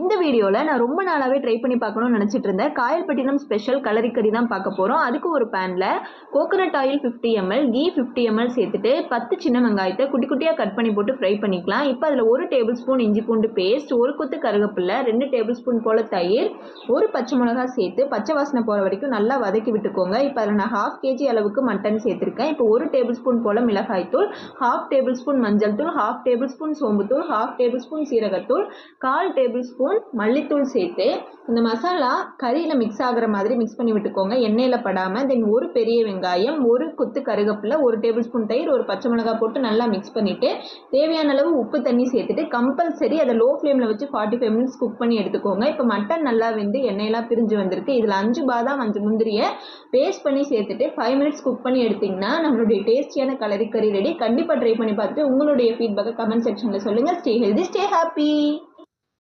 இந்த வீடியோவில் நான் ரொம்ப நாளாகவே ட்ரை பண்ணி பார்க்கணும்னு நினச்சிட்டு இருந்தேன். காயல்பட்டினம் ஸ்பெஷல் கலரி கறி தான் பார்க்க போகிறோம் அதுக்கு ஒரு பேனில் coconut oil fifty ml ghee fifty ml சேர்த்துட்டு பத்து சின்ன வெங்காயத்தை குட்டி குட்டியாக கட் பண்ணி போட்டு ஃப்ரை பண்ணிக்கலாம். இப்போ அதில் ஒரு டேபிள் ஸ்பூன் இஞ்சி பூண்டு பேஸ்ட் ஒரு கொத்து கருகப்பில்லை ரெண்டு டேபிள் ஸ்பூன் போல் தயிர் ஒரு பச்சை மிளகா சேர்த்து பச்சை வாசனை போகிற வரைக்கும் நல்லா வதக்கி விட்டுக்கோங்க. இப்போ அதில் நான் ஹாஃப் கேஜி அளவுக்கு மட்டன் சேர்த்துருக்கேன். இப்போ ஒரு டேபிள் ஸ்பூன் போல் மிளகாய்த்தூள் ஹாஃப் டேபிள் ஸ்பூன் மஞ்சள் தூள் ஹாஃப் டேபிள் ஸ்பூன் சோம்புத்தூள் ஹாஃப் டேபிள் ஸ்பூன் சீரகத்தூள் கால் டேபிள் ஸ்பூன் மல்லித்தூள் சேர்த்து இந்த மசாலா கறியில் மிக்ஸ் ஆகிற மாதிரி மிக்ஸ் பண்ணி விட்டுக்கோங்க. எண்ணெயில் படாமல் தென் ஒரு பெரிய வெங்காயம் ஒரு கொத்து கருகப்பில் ஒரு டேபிள் ஸ்பூன் தயிர் ஒரு பச்சை மிளகாய் போட்டு நல்லா மிக்ஸ் பண்ணிவிட்டு தேவையான அளவு உப்பு தண்ணி சேர்த்துட்டு கம்பல்சரி அதை லோ ஃப்ளேமில் வச்சு ஃபார்ட்டி ஃபைவ் மினிட்ஸ் குக் பண்ணி எடுத்துக்கோங்க. இப்போ மட்டன் நல்லா வெந்து எண்ணெயெல்லாம் பிரிஞ்சு வந்திருக்கு. இதில் அஞ்சு பாதாம் அஞ்சு முந்திரியை பேஸ்ட் பண்ணி சேர்த்துட்டு ஃபைவ் மினிட்ஸ் குக் பண்ணி எடுத்திங்கன்னா நம்மளுடைய டேஸ்டியான கலரி கறி ரெடி கண்டிப்பாக ட்ரை பண்ணி பார்த்துட்டு உங்களுடைய ஃபீட்பேக்கை கமெண்ட் செக்ஷனில் சொல்லுங்கள் ஸ்டே ஹெல்தி ஸ்டே ஹாப்பி